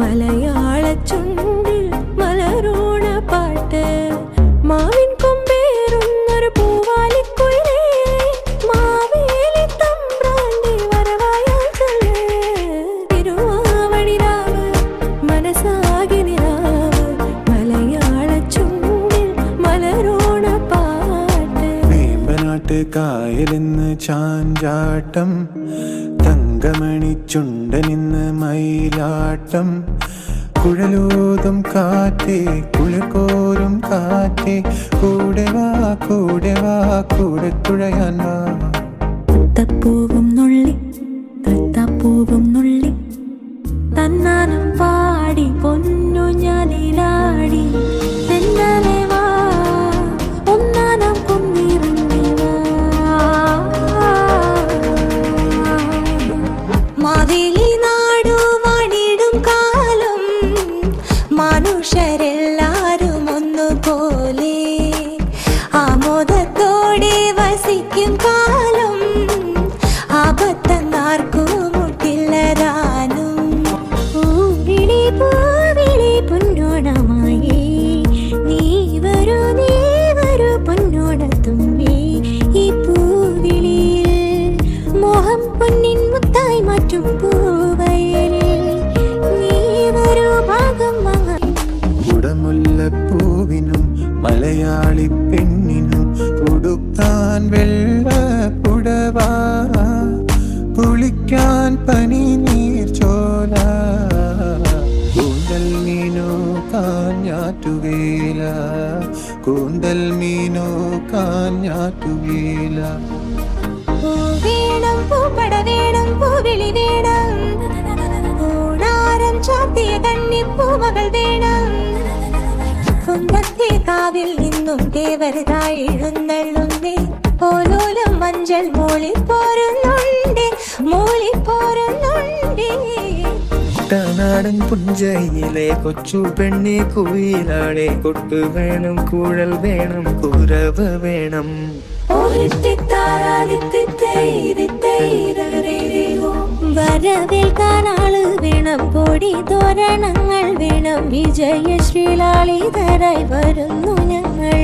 மலை കായലിന്ന് ചാഞ്ചാട്ടം തങ്കമണി ചുണ്ടനിന്ന് മയിലാട്ടം. കുഴലൂതും കാറ്റേ കുഴക്കോരും കാറ്റേ കൂടെ വാ കൂടെ വാ കൂടെ തുഴയാൻ വാ. തപ്പൂവും നുള്ളി തത്തപ്പൂവും നുള്ളി. Xere. കുളിക്കാൻ പനി നീർ ചോല കൂന്തൽ മീനോ കാഞ്ഞാറ്റുകയില കൂന്തൽ മീനോ കാഞ്ഞാറ്റുകയില പൂ വേണം പൂപ്പട വേണം. പൂവിളി വേണം കൂടാരം ചാത്തിയ കണ്ണിപ്പൂമകൾ വേണം കുന്നത്തെ കാവിൽ നിന്നും ദേവരതായി എഴുന്നള്ളുന്നേ. ഓലോലം മഞ്ചൽ മൂളി കുട്ടനാടൻ പുഞ്ചയിലെ കൊച്ചു പെണ്ണെ കുയിലാടെ കൊട്ടു വേണം കുഴൽ വേണം കുരവ് വേണം വരവേൽക്കാൻ ആൾ വേണം പൊടി തോരണങ്ങൾ വേണം വിജയ ശ്രീലാളിതരായി വരുന്നു ഞങ്ങൾ